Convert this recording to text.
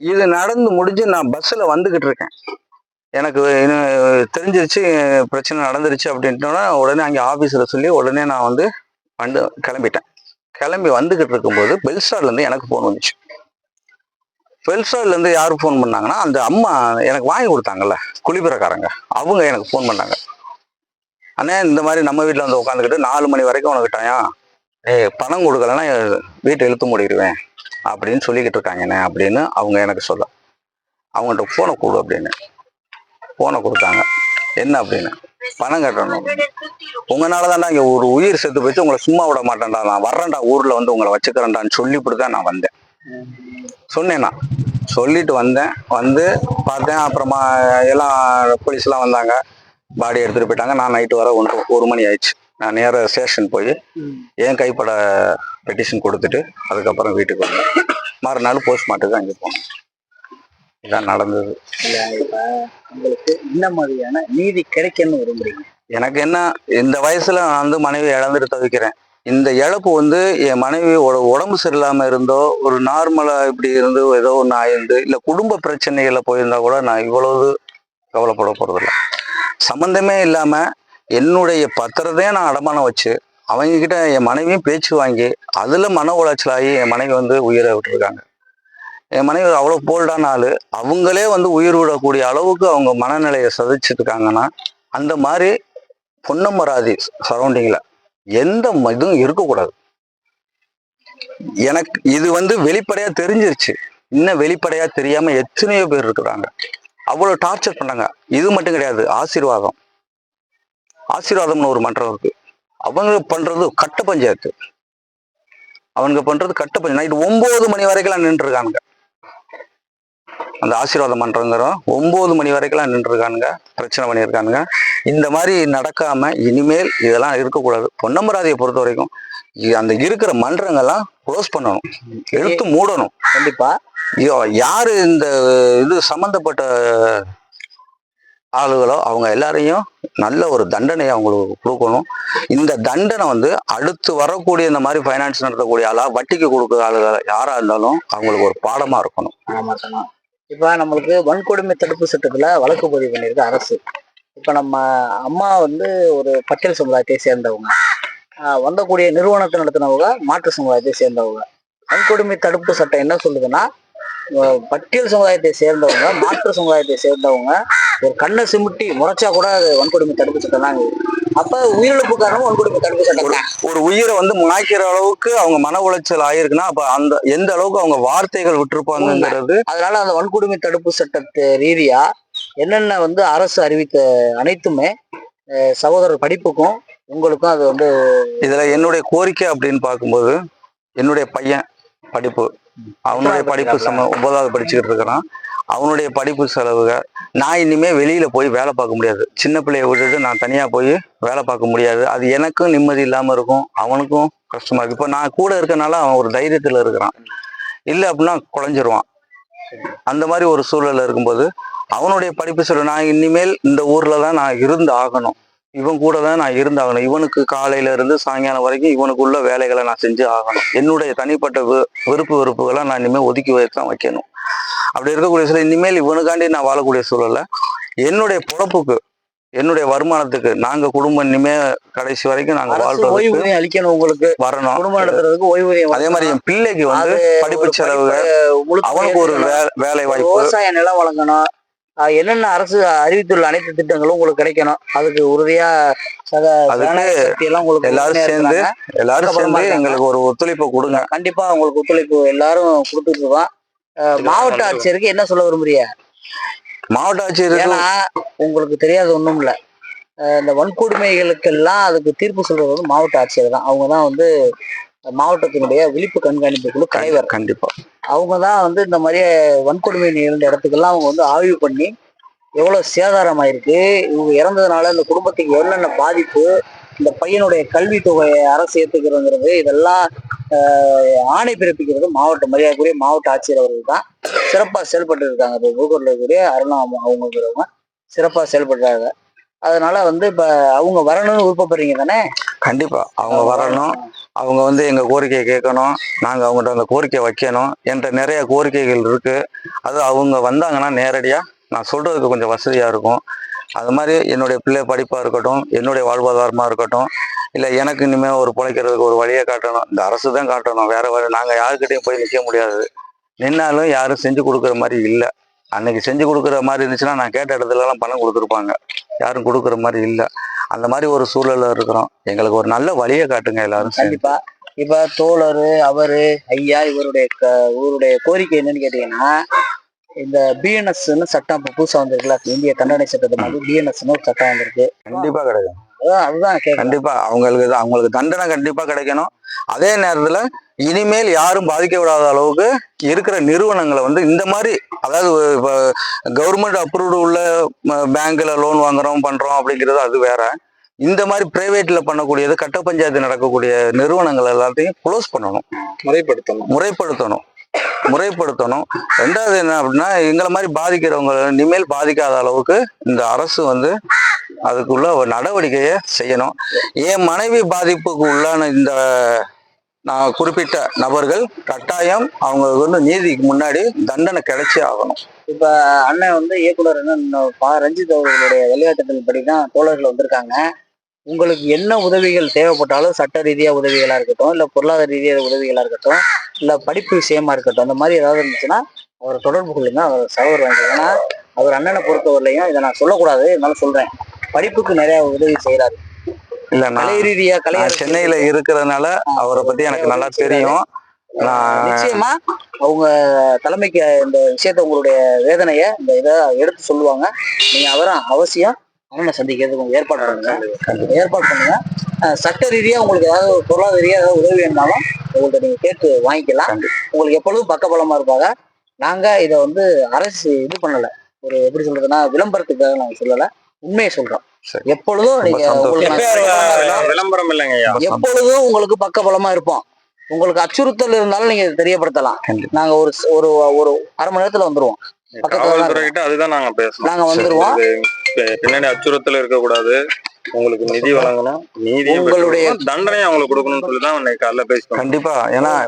இது நடந்து முடிஞ்சு நான் பஸ்ஸில் வந்துக்கிட்டு இருக்கேன். எனக்கு தெரிஞ்சிருச்சு பிரச்சனை நடந்துருச்சு அப்படின்ட்டோன்னா உடனே அங்கே ஆஃபீஸில் சொல்லி உடனே நான் வந்து வந்து கிளம்பிட்டேன். கிளம்பி வந்துக்கிட்டு இருக்கும்போது பெல்ஸ்டார்லேருந்து எனக்கு ஃபோன் வந்துச்சு. பெல்ஸ்டார்லேருந்து யார் ஃபோன் பண்ணாங்கன்னா அந்த அம்மா எனக்கு வாங்கி கொடுத்தாங்கல்ல குளிப்பிறக்காரங்க அவங்க எனக்கு ஃபோன் பண்ணாங்க. அண்ணே இந்த மாதிரி நம்ம வீட்டில் வந்து உட்காந்துக்கிட்டு நாலு மணி வரைக்கும் உனக்கு டயம் ஏய் பணம் கொடுக்கலன்னா வீட்டை இழுத்து மூடிடுவேன். அப்படின்னு சொல்லிக்கிட்டு இருக்காங்கண்ணே அப்படின்னு அவங்க எனக்கு சொல்ல அவங்கள்ட்ட ஃபோனை கொடு அப்படின்னு. ஃபோனை கொடுத்தாங்க. என்ன அப்படின்னு? பணம் கட்டணும். உங்களால தான்டா இங்கே ஒரு உயிர் செத்து போச்சு உங்களை சும்மா விட மாட்டேன்டா நான் வர்றேன்டா ஊரில் வந்து உங்களை வச்சுக்கிறேன்டான்னு சொல்லிவிட்டு தான் நான் வந்தேன். சொன்னேன் நான். சொல்லிட்டு வந்தேன். வந்து பார்த்தேன். அப்புறமா எல்லாம் போலீஸ்லாம் வந்தாங்க. பாடி எடுத்துகிட்டு போயிட்டாங்க. நான் நைட்டு வர ஒன்று ஒரு மணி ஆயிடுச்சு. நான் நேராக ஸ்டேஷன் போய் என் கைப்பட பெட்டிஷன் கொடுத்துட்டு அதுக்கப்புறம் வீட்டுக்கு வந்தேன். மறுநாள் போஸ்ட்மார்ட்டுக்கு அங்கே போனோம். இதான் நடந்தது. உங்களுக்கு இந்த மாதிரியான நீதி கிடைக்கணும்னு விரும்புறீங்க எனக்கு என்ன இந்த வயசுல நான் வந்து மனைவி இழந்துட்டு தவிக்கிறேன். இந்த இழப்பு வந்து என் மனைவி உட- உடம்பு சரியில்லாம இருந்தோ ஒரு நார்மலா இப்படி இருந்து ஏதோ ஒன்று ஆயிருந்து இல்ல குடும்ப பிரச்சனைகள்ல போயிருந்தா கூட நான் இவ்வளவு கவலைப்பட போறதில்ல. சம்பந்தமே இல்லாம என்னுடைய பத்திரத்தையும் நான் அடமானம் வச்சு அவங்கக்கிட்ட என் மனைவியும் பேச்சு வாங்கி அதில் மன உளைச்சலாகி என் மனைவி வந்து உயிரை விட்டுருக்காங்க. என் மனைவி அவ்வளோ போல்டான அவங்களே வந்து உயிர் விடக்கூடிய அளவுக்கு அவங்க மனநிலையை சதிச்சிட்டு இருக்காங்கன்னா அந்த மாதிரி பொன்னமராதி சரௌண்டிங்கில் எந்த இதுவும் இருக்கக்கூடாது. எனக்கு இது வந்து வெளிப்படையாக தெரிஞ்சிருச்சு. இன்னும் வெளிப்படையாக தெரியாமல் எத்தனையோ பேர் இருக்கிறாங்க. அவ்வளோ டார்ச்சர் பண்ணாங்க. இது மட்டும் கிடையாது ஆசீர்வாதம். ஆசீர்வாதம்னு ஒரு மன்றம் இருக்கு. அவங்க பண்றது கட்ட பஞ்சாயத்து. அவங்க பண்றது கட்ட பஞ்சாயத்து. நைட் ஒன்பது மணி வரைக்கும் நின்று இருக்கானுங்க அந்த ஆசீர்வாத மன்றங்கிற ஒன்பது மணி வரைக்கும் நின்று இருக்கானுங்க பிரச்சனை பண்ணியிருக்கானுங்க. இந்த மாதிரி நடக்காம இனிமேல் இதெல்லாம் இருக்கக்கூடாது. பொன்னமராதியை பொறுத்த வரைக்கும் அந்த இருக்கிற மன்றங்கள்லாம் க்ளோஸ் பண்ணணும். எடுத்து மூடணும். கண்டிப்பா. யாரு இந்த இது சம்பந்தப்பட்ட ஆளுகளோ அவங்க எல்லாரையும் நல்ல ஒரு தண்டனையை அவங்களுக்கு கொடுக்கணும். இந்த தண்டனை வந்து அடுத்து வரக்கூடிய இந்த மாதிரி ஃபைனான்ஸ் நடத்தக்கூடிய ஆளா வட்டிக்கு கொடுக்குற ஆளுகள் யாரா இருந்தாலும் அவங்களுக்கு ஒரு பாடமா இருக்கணும். ஆமா தானா இப்ப நம்மளுக்கு வன்கொடுமை தடுப்பு சட்டத்துல வழக்கு பதிவு பண்ணியிருக்கு அரசு. இப்ப நம்ம அம்மா வந்து ஒரு பட்டியல் சமுதாயத்தை சேர்ந்தவங்க. வந்தக்கூடிய நிறுவனத்தை நடத்தினவங்க மாற்று சமுதாயத்தை சேர்ந்தவங்க. வன்கொடுமை தடுப்பு சட்டம் என்ன சொல்லுதுன்னா பட்டியல் சமுதாயத்தை சேர்ந்தவங்க மாற்று சமுதாயத்தை சேர்ந்தவங்க ஒரு கண்ணை சிமிட்டி முறைச்சா கூட அது வன்கொடுமை தடுப்பு சட்டம் தான் அப்ப உயிரிழப்பு காரணம் வன்கொடுமை தடுப்பு சட்டம் தான். ஒரு உயிரை வந்து மாய்க்கிற அளவுக்கு அவங்க மன உளைச்சல் ஆயிருக்குன்னா அப்ப அந்த எந்த அளவுக்கு அவங்க வார்த்தைகள் விட்டுருப்பாங்கங்கிறது அதனால அந்த வன்கொடுமை தடுப்பு சட்டத்து ரீதியா என்னென்ன வந்து அரசு அறிவித்த அனைத்துமே சகோதரர் படிப்புக்கும் உங்களுக்கும் அது வந்து இதுல என்னுடைய கோரிக்கை அப்படின்னு பார்க்கும்போது என்னுடைய பையன் படிப்பு அவனுடைய படிப்பு சம ஒன்பதாவது படிச்சுக்கிட்டு இருக்கிறான். அவனுடைய படிப்பு செலவுகள் நான் இனிமே வெளியில போய் வேலை பார்க்க முடியாது. சின்ன பிள்ளைய விட்டுட்டு நான் தனியா போய் வேலை பார்க்க முடியாது. அது எனக்கும் நிம்மதி இல்லாம இருக்கும். அவனுக்கும் கஷ்டமா இருக்கு இப்போ நான் கூட இருக்கனால அவன் ஒரு தைரியத்துல இருக்கிறான். இல்லை அப்படின்னா குழஞ்சிருவான். அந்த மாதிரி ஒரு சூழல்ல இருக்கும்போது அவனுடைய படிப்பு செலவு நான் இனிமேல் இந்த ஊர்ல தான் நான் இருந்து ஆகணும். இவன் கூட தான் நான் இருந்தாகணும் இவனுக்கு காலையில இருந்து சாயங்காலம் வரைக்கும் இவனுக்குள்ள வேலைகளை நான் செஞ்சு ஆகணும். என்னுடைய தனிப்பட்ட விருப்பு வெறுப்புகளை நான் இனிமேல் ஒதுக்கி வைத்தான் வைக்கணும். அப்படி இருக்கக்கூடிய சூழல் இனிமேல் இவனுக்காண்டி நான் வாழக்கூடிய சூழல்ல என்னுடைய பொழப்புக்கு என்னுடைய வருமானத்துக்கு நாங்க குடும்பம் இனிமே கடைசி வரைக்கும் நாங்க வாழ்றதுக்கு ஓய்வூதியம் அளிக்கணும் உங்களுக்கு. வரணும். குடும்பம் நடத்துறதுக்கு ஓய்வூதியம் அதே மாதிரி என் பிள்ளைக்கு வந்து படிப்பு செலவு அவனுக்கு ஒரு வேலை வாய்ப்பு விவசாய நிலம் வழங்கணும். என்னென்ன அரசு அறிவித்துள்ள அனைத்து திட்டங்களும் உங்களுக்கு கிடைக்கணும். அதுக்கு உறுதியா எல்லாரும் சேர்ந்து. எல்லாரும் சேர்ந்து. எங்களுக்கு ஒரு ஒத்துழைப்பை கொடுங்க. கண்டிப்பா உங்களுக்கு ஒத்துழைப்பு எல்லாரும் கொடுத்துட்டு இருக்கோம். மாவட்ட ஆட்சியருக்கு என்ன சொல்ல விரும்புறீங்க? மாவட்ட ஆட்சியருக்கு ஏன்னா உங்களுக்கு தெரியாது ஒண்ணும் இல்ல இந்த வன்கொடுமைகளுக்கெல்லாம் அதுக்கு தீர்ப்பு சொல்றது வந்து மாவட்ட ஆட்சியர் தான். அவங்க தான் வந்து மாவட்டத்தினுடைய விழிப்பு கண்காணிப்பு குழு தலைவர். கண்டிப்பா. அவங்க தான் வந்து இந்த மாதிரி வன்கொடுமை நிகழ்ந்த இடத்துக்கெல்லாம் அவங்க வந்து ஆய்வு பண்ணி எவ்வளவு சேதாரம் ஆயிருக்கு இவங்க இறந்ததுனால இந்த குடும்பத்துக்கு என்னென்ன பாதிப்பு இந்த பையனுடைய கல்வி தொகையை அரசு ஏத்துக்கிறதுங்கிறது இதெல்லாம் ஆணை பிறப்பிக்கிறது மாவட்ட மரியாதைக்குரிய மாவட்ட ஆட்சியர் அவர்கள் தான். சிறப்பாக செயல்பட்டு இருக்காங்க. இப்போ புகூரில் இருக்கக்கூடிய அருணா அவங்கிறவங்க சிறப்பாக செயல்படுறாங்க. அதனால வந்து இப்போ அவங்க வரணும்னு விருப்பப்படுறீங்க தானே? கண்டிப்பா. அவங்க வரணும். அவங்க வந்து எங்க கோரிக்கையை கேட்கணும். நாங்க அவங்ககிட்ட அந்த கோரிக்கையை வைக்கணும். என்ற நிறைய கோரிக்கைகள் இருக்கு. அது அவங்க வந்தாங்கன்னா நேரடியா நான் சொல்றதுக்கு கொஞ்சம் வசதியா இருக்கும். அது மாதிரி என்னுடைய பிள்ளை படிப்பா இருக்கட்டும் என்னுடைய வாழ்வாதாரமா இருக்கட்டும் இல்ல எனக்கு இனிமே ஒரு பிழைக்கிறதுக்கு ஒரு வழியை காட்டணும். இந்த அரசு தான் காட்டணும். வேற வழி நாங்க யாருக்கிட்டையும் போய் நிக்க முடியாது. நின்னாலும் யாரும் செஞ்சு கொடுக்குற மாதிரி இல்லை. அன்னைக்கு செஞ்சு கொடுக்குற மாதிரி இருந்துச்சுன்னா நான் கேட்ட இடத்துல எல்லாம் பணம் கொடுத்துருப்பாங்க. யாரும் கொடுக்குற மாதிரி இல்லை. அந்த மாதிரி ஒரு சூழல்ல இருக்கிறோம். எங்களுக்கு ஒரு நல்ல வழியை காட்டுங்க எல்லாரும் சேர்ந்து. கண்டிப்பா. இப்ப தோழர் அவரு ஐயா இவருடைய க- இவருடைய கோரிக்கை என்னன்னு கேட்டீங்கன்னா இந்த பிஎன்எஸ்ன்னு சட்டம் இப்போ புதுசா வந்திருக்குல்ல இந்திய தண்டனை சட்டத்தை மாதிரி பிஎன்எஸ்ன்னு ஒரு சட்டம் வந்திருக்கு. கண்டிப்பா கிடைக்கும். அதான் அதுதான் கேட்கறேன் கண்டிப்பா அவங்களுக்கு அவங்களுக்கு தண்டனை கண்டிப்பா கிடைக்கணும். அதே நேரத்துல இனிமேல் யாரும் பாதிக்க விடாத அளவுக்கு இருக்கிற நிறுவனங்களை வந்து இந்த மாதிரி அதாவது இப்போ கவர்மெண்ட் அப்ரூவ்டு உள்ள பேங்க்ல லோன் வாங்குறோம் பண்றோம் அப்படிங்கிறது அது வேற. இந்த மாதிரி பிரைவேட்ல பண்ணக்கூடியது கட்ட பஞ்சாயத்து நடக்கக்கூடிய நிறுவனங்கள் எல்லாத்தையும் க்ளோஸ் பண்ணணும். முறைப்படுத்தணும். முறைப்படுத்தணும். முறைப்படுத்தணும். ரெண்டாவது என்ன அப்படின்னா எங்களை மாதிரி பாதிக்கிறவங்க இனிமேல் பாதிக்காத அளவுக்கு இந்த அரசு வந்து அதுக்குள்ள ஒரு நடவடிக்கையை செய்யணும். என் மனைவி பாதிப்புக்கு உள்ளான இந்த நான் குறிப்பிட்ட நபர்கள் கட்டாயம் அவங்களுக்கு வந்து நீதிக்கு முன்னாடி தண்டனை கிடைச்சே ஆகணும். இப்ப அண்ணன் வந்து இயக்குனர் என்ன பா ரஞ்சித் அவர்களுடைய வழிகாட்டுதல் படி தான் தோழர்கள் வந்திருக்காங்க. உங்களுக்கு என்ன உதவிகள் தேவைப்பட்டாலும் சட்ட ரீதியா உதவிகளா இருக்கட்டும் இல்ல பொருளாதார ரீதியாக உதவிகளா இருக்கட்டும் இல்ல படிப்பு விஷயமா இருக்கட்டும் அந்த மாதிரி ஏதாவது இருந்துச்சுன்னா அவரை தொடர்பு கொள்ளுங்க அவர் சகோதரர் வாங்க ஏன்னா அவர் அண்ணனை பொறுத்தவரையிலையும் இதை நான் சொல்லக்கூடாது இருந்தாலும் சொல்றேன். படிப்புக்கு நிறைய உதவி செய்யறாரு இல்ல கலை ரீதியா கலை சென்னையில இருக்கிறதுனால அவரை பத்தி எனக்கு நல்லா தெரியும். நிச்சயமா அவங்க தலைமைக்கு இந்த விஷயத்த உங்களுடைய வேதனைய இந்த இதை எடுத்து சொல்லுவாங்க. நீங்க அவரை அவசியம் அண்ணனை சந்திக்கிறதுக்கு ஏற்பாடு பண்ணுங்க. ஏற்பாடு பண்ணுங்க. சட்ட ரீதியா உங்களுக்கு ஏதாவது பொருளாதார ஏதாவது உதவி வேணாலும் உங்கள்ட்ட நீங்க கேட்டு வாங்கிக்கலாம். உங்களுக்கு எப்பொழுதும் பக்கபலமா இருப்பாங்க. நாங்க இதை வந்து அரசு இது பண்ணல. ஒரு எப்படி சொல்றதுன்னா விளம்பரத்துக்காக நாங்க சொல்லல. உண்மையை சொல்றோம். எப்பொழுதும் விளம்பரம் இல்லைங்க எப்பொழுதும் உங்களுக்கு பக்கபலமா இருப்போம். உங்களுக்கு அச்சுறுத்தல் இருந்தாலும் நீங்க தெரியப்படுத்தலாம். நாங்க ஒரு ஒரு ஒரு அரை மணி நேரத்துல வந்துருவோம். பக்கத்துல தான் காவல்துறை கிட்ட அதுதான் நாங்க பேசணும். நாங்க வந்துருவோம். பின்னாடி அச்சுறுத்தல் இருக்கக்கூடாது. உங்களுக்கு நிதி வழங்கணும். நீதி உங்களுடைய- தண்டனை அவங்களுக்கு கொடுக்கணும்னு சொல்லி தான் இன்னைக்கு காலைல பேசிக்கணும் கண்டிப்பா. ஏன்னா